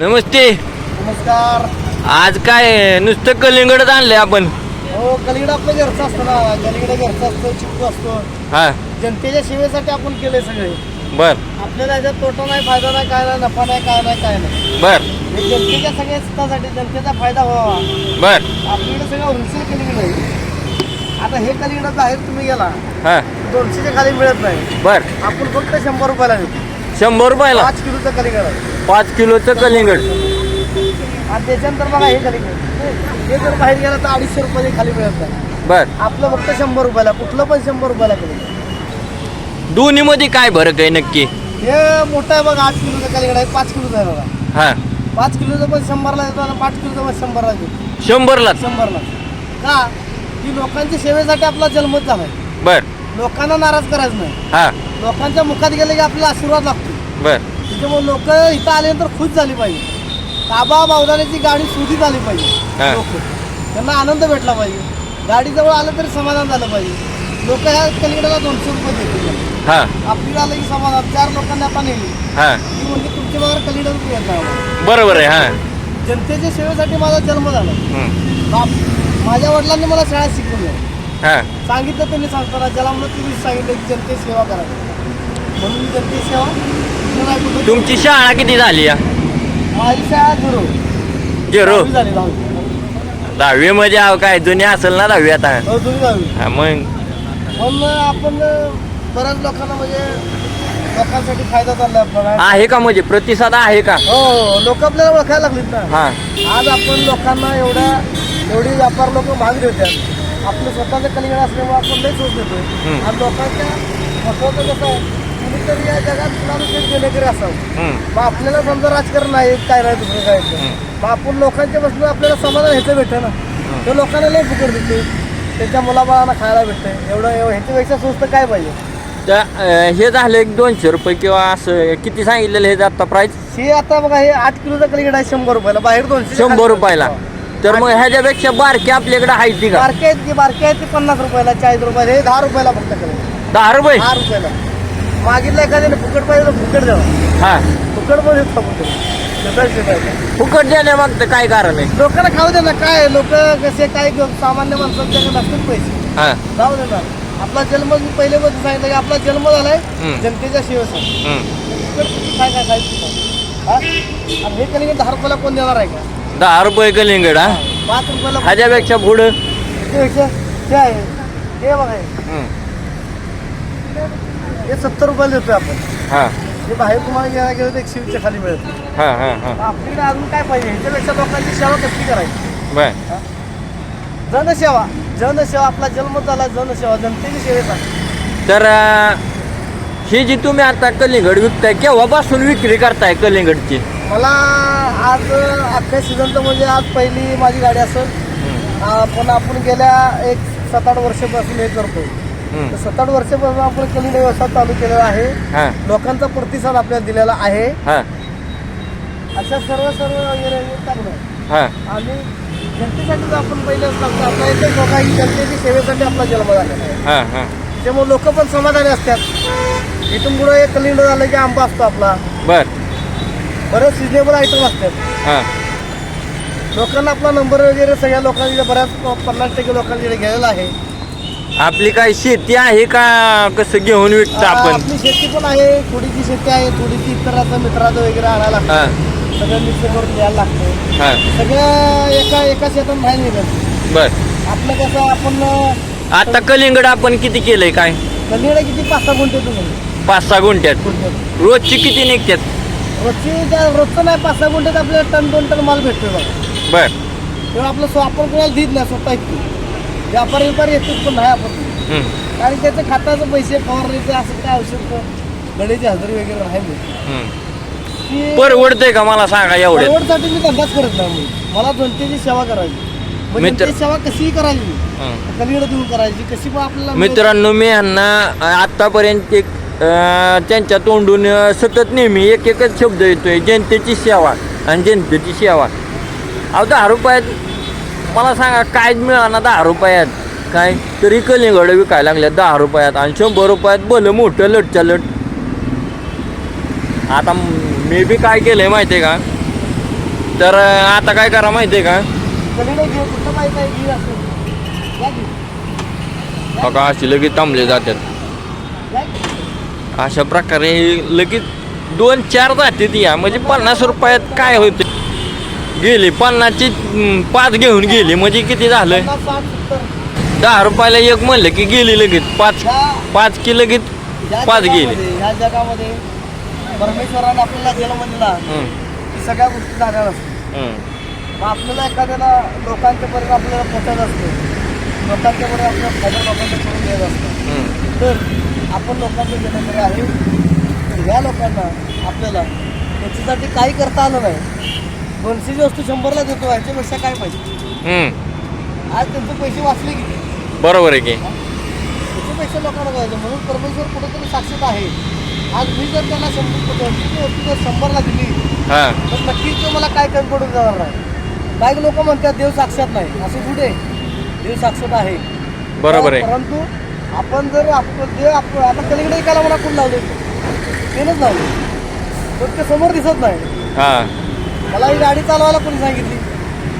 नमस्ते. नमस्कार. आज काय नुसतं कलिंगडच आणलंय आपण. हो कलिगड आपलं घरचं असतं ना. कलिगड घरचं असतं चिक्कू असतो. हा. जनतेच्या सेवेसाठी आपण केले सगळे. बर. आपल्याला याच्यात तोटा नाही फायदा नाही काय नाही नफा नाही काय नाही काय नाही. बर. हे जनतेच्या सगळ्या हितासाठी जनतेचा फायदा व्हावा. बर. आपल्याकडे सगळं होलसेल कलिगड आहे. आता हे कलिगड बाहेर तुम्ही गेला हा. दोनशेच्या खाली मिळत नाही. बर. आपण फक्त शंभर रुपयाला देतो. शंभर रुपयाला. पाच किलोचं कलिगड आहे. पाच किलोचं कलिंगड. आणि त्याच्यानंतर बघा हे कलिगड. हे जर बाहेर गेलं तर अडीचशे रुपये खाली मिळत नाही. बर. आपलं फक्त शंभर रुपयाला कुठलं पण शंभर रुपयाला कलिगड. दोन्ही मध्ये काय फरक आहे नक्की? हे मोठं आहे बघा आठ किलोचं कलिगड आहे पाच किलोचं आहे बघा. हा. पाच किलोचं पण शंभरला आणि पाच किलोचं पण शंभरला येतो शंभरला शंभरला. का? की लोकांच्या सेवेसाठी आपला जन्मच झालाय. बर. लोकांना नाराज करायचं नाही. हा. लोकांच्या मुखात गेले की आपल्याला आशीर्वाद लागतो. बर. त्याच्यामुळे लोक इथं आल्यानंतर खुश झाली पाहिजे. ताबा बावदाण्याची गाडी सुधीत आली पाहिजे. लोक. त्यांना आनंद भेटला पाहिजे. गाडीजवळ आलं तरी समाधान झालं पाहिजे. लोक ह्या कलिगडाला दोनशे रुपये देतील. हा. आपल्याला आलं की समाधान. चार लोकांनी आपण नेली. हा. ती म्हणजे तुमच्या बरोबर कलिगड येत. बरोबर आहे हा. जनतेच्या सेवेसाठी माझा जन्म झाला. हम्म. बाप माझ्या वडिलांनी मला शाळेत शिकवलं. हा. सांगितलं त्यांनी सांगताना ज्याला मला तुम्ही सांगितलं की जनतेची सेवा करावी म्हणून मी जनतेची सेवा कुठं नाही कुठं- तुमची शाळा किती झाली या? माझी शाळा झिरो. झिरो? दहावी झाली दहावी. दहावी मध्ये आहो काय जुनी असेल ना दहावी आता? हो तुम्ही दहावी. हा मग? पण आपण बऱ्याच लोकांना म्हणजे लोकांसाठी फायदा चाललाय आपल्याला आहे. का म्हणजे? प्रतिसाद आहे का? हो हो लोक आपल्याला ओळखायला लागलीत ना. हा. आज आपण लोकांना एवढ्या एवढी व्यापार लोक महाग देतात आपलं स्वतःचं कलिगड असल्यामुळे आपण लई सोच देतोय. आणि लोकांच्या महत्वाचं कसं आहे कुणीतरी या जगात कुणाला तरी देणेकरी असावं. मग आपल्याला समजा राजकारण नाही काय नाही दुसरं काय. मग आपण लोकांच्या बसून आपल्याला समाधान ह्याचं भेटतं ना. ते लोकांना लई फुकट देते त्यांच्या मुलाबाळांना खायला भेटतं एवढं ह्याच्यापेक्षा स्वस्त काय पाहिजे? तर अं, हे झालं एक दोनशे रुपये किंवा असं किती सांगितलेलं हे आता प्राइस हे आता बघा हे आठ किलोचं कलिगड आहे शंभर रुपयाला. बाहेर दोनशे शंभर रुपयाला. तर मग ह्याच्यापेक्षा बारकी आपल्याकडे आहे ती का? बारके आहेत की बारके आहेत ते पन्नास रुपयाला चाळीस रुपयाला हे दहा रुपयाला फक्त कलिगड दहा रुपये? दहा रुपयाला. मागितलं एखाद्याने फुकट पाहिजे तर फुकट द्यावं हा. फुकट देतायचं. फुकट. देण्या मागतं काय कारण आहे? लोकांना खाऊ दे ना काय लोक कसे काय सामान्य माणसांच्याकडे नसतील पैसे. हा. जाऊ दे ना. आपला जन्म मी पहिले मध्ये सांगितलं की आपला जन्म झालाय हम्म. जनतेच्या सेवेसाठी हम्म. फुकट किती काय काय खायचं हा? आणि हे कलिंगड दहा रुपयाला कोण देणार आहे का? दहा रुपये कलिंगड हा? पाच रुपयाला ह्याच्यापेक्षा पुढं? त्यापेक्षा हे आहे. हे बघा. हे. हे सत्तर रुपयाला देतोय आपण. हा. हे बाहेर तुम्हाला घ्यायला गेलं तर एकशे वीसच्या खाली मिळत. हा हा हा. आपल्याकडे अजून काय पाहिजे? ह्याच्यापेक्षा लोकांची सेवा कसली करायची? बर. जनसेवा. जनसेवा आपला जन्म झाला जनसेवा. जनतेची सेवेसाठी तर अं, ही जी तुम्ही आता कलिंगड विकताय केव्हापासून विक्री करताय कलिंगडची? मला आज अख्ख्या सीझनचं म्हणजे आज पहिली माझी गाडी असेल. पण आपण गेल्या एक सात आठ वर्षापासून हे करतो सात आठ वर्षापासून आपण कलिंगड व्यवसाय चालू केलेला आहे. लोकांचा प्रतिसाद आपल्याला दिलेला आहे. अशा सर्व सर्व हे हा. आणि जनतेसाठीच आपण पहिले लागतो आपला एकच लोका ही जनतेची सेवेसाठी आपला जन्म झालेला आहे. त्यामुळे लोक पण समाधानी असतात. इथून पुढे एक कलिंगड झालं की आंबा असतो आपला. बर. बरेच सिजनेबल आयटम असतात. हा. लोकांना आपला नंबर वगैरे सगळ्या लोकांनी बऱ्याच पन्नास टक्के लोकांकडे घ्यायला आहे. आपली काय शेती आहे का कसं घेऊन विकतो आपण? आपली शेती पण आहे थोडीची शेती आहे थोडीची इतराचं मित्राचं वगैरे आणायला हा. लागतं सगळं मिक्स करून द्यायला लागतं. हा. सगळं एका एका शेतात नाही निघत बर. आपलं कसं आपण आता कलिंगड आपण किती केलंय काय? कलिंगड किती? पाच सहा गुंठे तुम्ही. पाच सहा गुंठ्यात. रोजची किती निघतात रोजची त्या रोजचं नाही पाच सहा गुंठ्यात आपल्याला टन दोन टन माल भेटतोय बघा. बर. तेव्हा आपलं स्व आपण कोणाला देत नाही स्वतः इतकी. व्यापारी व्यापारी येतात पण नाही आपण. हम्म, कारण त्याचं खात्याचं पैसे फवारणीचे असं काय औषध गडीची हजेरी वगैरे राहिले हम्म. की परवडतंय का मला सांगा एवढ्यात? परवडसाठी मी धंदाच करत नाही मी मला जनतेची सेवा करायची मग मित्र- जनतेची सेवा कशीही करायची. कलिगड देऊन करायची कशी पण आपल्याला मित्रांनो मी यांना आतापर्यंत एक त्यांच्या तोंडून सतत नेहमी एक एकच शब्द येतोय जनतेची सेवा. आणि जनतेची सेवा. अहो दहा रुपयात मला सांगा काय मिळाना दहा रुपयात? काय? तरी कलिंगड विकायला लागल्या दहा रुपयात आणि शंभर रुपयात भलं मोठं लटच्या लट. आता मी बी काय केलं आहे माहिती आहे का? तर आता काय करा माहिती आहे का? बघा अशी लगेच थांबले जातात अशा प्रकारे लगेच दोन चार जाते या. म्हणजे पन्नास रुपयात काय होते गेली पन्नासची पाच घेऊन गेली. म्हणजे किती झालं दहा रुपयाला एक म्हणलं की गेली लगेच. पाच पाच की लगेच पाच गेली. जगामध्ये ह्या जगामध्ये परमेश्वराने आपल्याला जन्म दिला हम्म, की सगळ्या गोष्टी झाल्या मग आपल्याला एखाद्याला लोकांच्या पर्यंत आपल्याला पोचायचं असतं लोकांच्या पर्यंत आपल्याला फायदा लोकांच्या करून द्यायचं असतं हम्म. तर आपण लोकांचं जनकारी आहे तर ह्या लोकांना आपल्याला त्याच्यासाठी काही करता आलं नाही. दोनशेची वस्तू शंभरला देतो ह्याच्यापेक्षा काय पाहिजे? आज त्यांचे पैसे वाचले की बरोबर आहे की. त्याच्यापेक्षा लोकांना पाहिजे. म्हणून परमेश्वर कुठेतरी साक्षीत आहे. आज मी जर त्यांना शंभर दोनशेची वस्तू जर शंभरला दिली हा. तर नक्कीच तो मला काय कमी पडून जाणार नाही. काही लोक म्हणतात देव साक्षात नाही. असं कुठे? देव साक्षात आहे. बरोबर आहे. परंतु आपण जर आपण देव आपण आता कलिंगड एकाला मला कोण लावले. तेनच लावले. पण ते समोर दिसत नाही. हा. मला ही गाडी चालवायला कोणी सांगितली?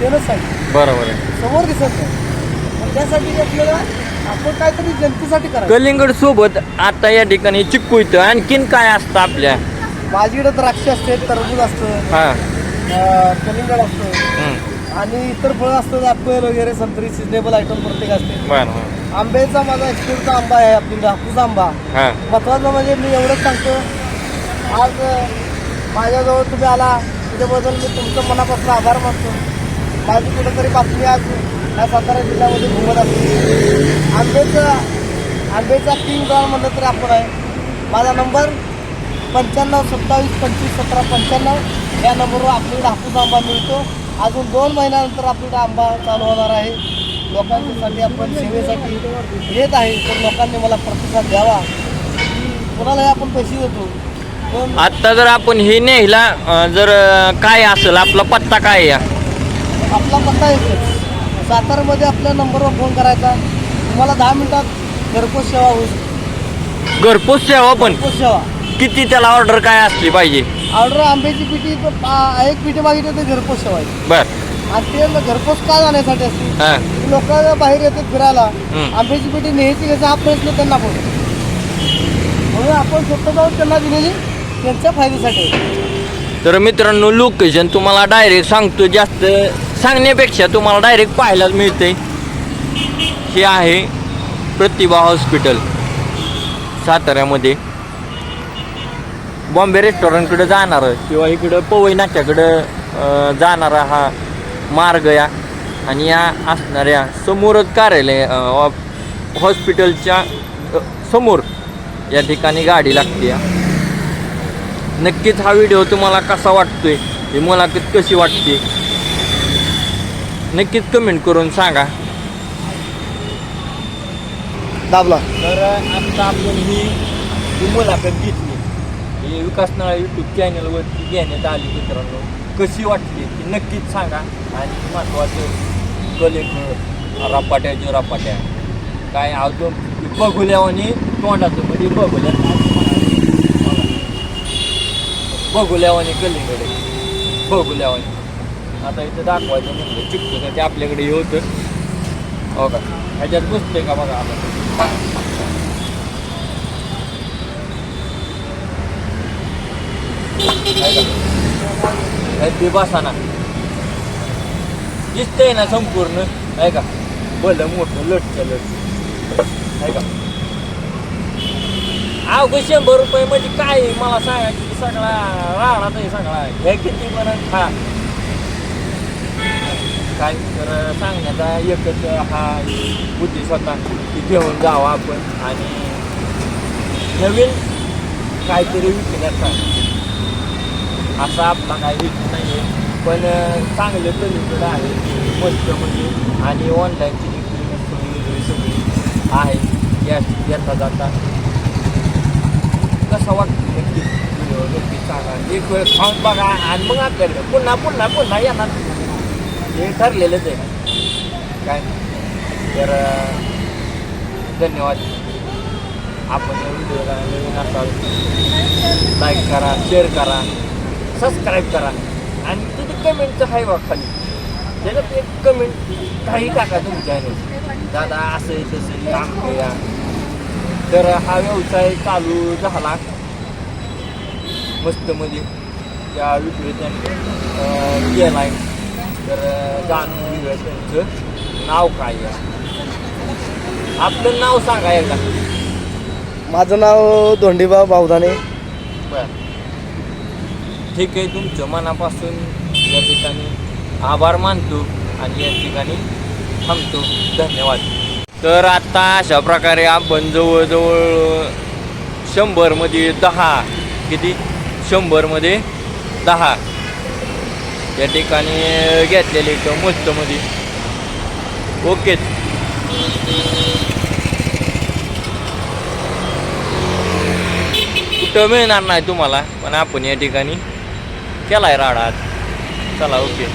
तेनच सांगितलं बरोबर आहे. समोर दिसत नाही. त्यासाठी आपल्याला आपण काहीतरी जनतेसाठी करायचं. कलिंगड सोबत आता या ठिकाणी चिक्कू इथं. आणखीन काय असतं आपल्या? माझीकडे द्राक्ष असते टरबूज असतं. हा. अं, कलिंगड असतं. हम्म, आणि इतर फळं असतात ॲपल वगैरे संत्री सिजनेबल आयटम प्रत्येक असते. बरं. आंब्याचा माझा एक्सपोर्टचा आंबा आहे आपल्याकडे हापूस आंबा. हा. महत्वाचं म्हणजे मी एवढंच सांगतो आज माझ्याजवळ तुम्ही आला त्याच्याबद्दल मी तुमचं मनापासून आभार मानतो. माझी कुठेतरी बातमी आज या सातारा जिल्ह्यामध्ये घुमत असते. आंब्याचं आंब्याचा किंग ब्राउन म्हणलं तरी आपण आहे. माझा नंबर पंच्याण्णव सत्तावीस पंचवीस सतरा पंच्याण्णव. या नंबरवर आपल्याकडे हापूस आंबा मिळतो. अजून दोन महिन्यानंतर आपल्याकडे आंबा चालू होणार आहे. लोकांसाठी आपण सेवेसाठी येत आहे तर लोकांनी मला प्रतिसाद द्यावा. कोणालाही आपण पैसे देतो. पण आता जर आपण हे नेहला अं, जर काय असेल आपला पत्ता काय या आपला पत्ता येतो सातारामध्ये आपल्या नंबरवर फोन करायचा. तुम्हाला दहा मिनिटात घरपोच सेवा शकते घरपोच सेवा पण? घरपोच सेवा. किती त्याला ऑर्डर काय असली पाहिजे? ऑर्डर आंब्याची पिठी तर पा- एक पिठी मागितली तर घरपोच आहे बर. आणि ते घरपोच का जाण्यासाठी असते? हा. लोक बाहेर येतात फिरायला. हम्म. आंब्याची पेटी न्यायची घ्यायचा हा प्रश्न त्यांना पडतो. म्हणून आपण स्वतः जाऊन त्यांना दिलेली त्यांच्या फायद्यासाठी. आहे. तर मित्रांनो लोकेशन तुम्हाला डायरेक्ट सांगतो जास्त सांगण्यापेक्षा तुम्हाला डायरेक्ट पाहायलाच मिळते हे आहे प्रतिभा हॉस्पिटल साताऱ्यामध्ये. बॉम्बे रेस्टॉरंटकडे जाणारं किंवा इकडं पवई नाक्याकडं जाणारा हा मार्ग या. आणि या असणाऱ्या समोरच कार्यालय ऑफ- हॉस्पिटलच्या समोर या ठिकाणी गाडी लागते या. नक्कीच हा व्हिडिओ तुम्हाला कसा वाटतोय ही मुलाखत कशी वाटते नक्कीच कमेंट करून सांगा. दाबला. तर आता आपण ही ही मुलाखत घेतली. म्हणजे विकास नाळा यूट्यूब चॅनलवरती घेण्यात आली मित्रांनो. कशी वाटली? ती नक्कीच सांगा. आणि महत्त्वाचं कलेक्टर जो रपाट्या. काय अजून बघुल्यावानी तोंडाचं म्हणजे बघुल्या बघुल्यावानी कलिंगडे. बघुल्यावानी आता इथं दाखवायचं म्हणजे चिकटू ते आपल्याकडे हे होतं. हो का? ह्याच्यात बसतोय का बघा आपण आहे का? हे ते बसाना दिसतंय ना संपूर्ण. आहे का भलं मोठं लटचं लट आहे का अवघ शंभर रुपये म्हणजे काय मला सांगा की सगळा राहणार आहे सगळा हे किती बरं हा काय तर सांगण्याचा एकच हा उद्देश होता की घेऊन जावा आपण आणि नवीन काहीतरी विकण्याचा. असा आपला काही विकत नाही आहे पण चांगले चांगलं आहे मस्त म्हणजे आणि ऑनलाईनची जी सगळी आहे या येता जाता. कसा वाटतो नक्की व्हिडिओ नक्की सांगा एक वेळ खाऊन बघा आणि मग आपल्याकडे पुन्हा पुन्हा पुन्हा येणार. हे ठरलेलंच आहे. काय? तर धन्यवाद. आपण या व्हिडिओला नवीन असाल. लाईक करा शेअर करा. सबस्क्राईब करा. आणि तिथे कमेंटचं आहे बघ खाली. त्याच्यात एक कमेंट काही टाका तुमच्या. दादा असं आहे, तसं आहे, काम करा. तर हा व्यवसाय चालू झाला. मस्त म्हणजे त्या विक्रेत्याने अं, केलाय. तर जाणून घेऊया त्यांचं नाव काय आहे. आपलं नाव सांगा एकदा. माझं नाव धोंडीबा बावदाने बरं. ठीक आहे तुमचं मनापासून या ठिकाणी आभार मानतो आणि या ठिकाणी थांबतो. धन्यवाद. तर आत्ता अशा प्रकारे आपण जवळजवळ शंभरमध्ये दहा किती? शंभरमध्ये दहा या ठिकाणी घेतलेले इथं मस्तमध्ये ओके. कुठं मिळणार नाही तुम्हाला पण आपण या ठिकाणी केला आहे राडात चला ओके.